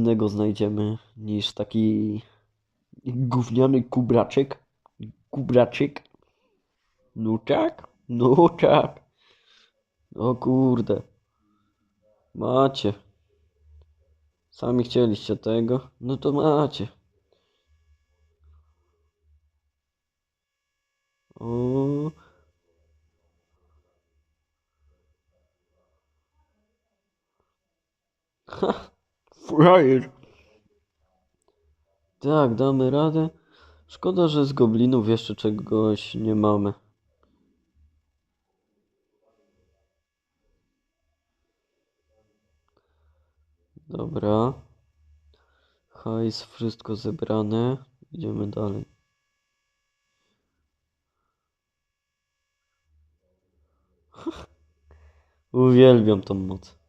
innego znajdziemy niż taki gówniany kubraczek. Kubraczyk. No tak, no. O kurde. Macie. Sami chcieliście tego, no to macie. O. Ha, frajer. Tak, damy radę. Szkoda, że z goblinów jeszcze czegoś nie mamy. Dobra. Hajs, wszystko zebrane. Idziemy dalej. Uwielbiam tą moc.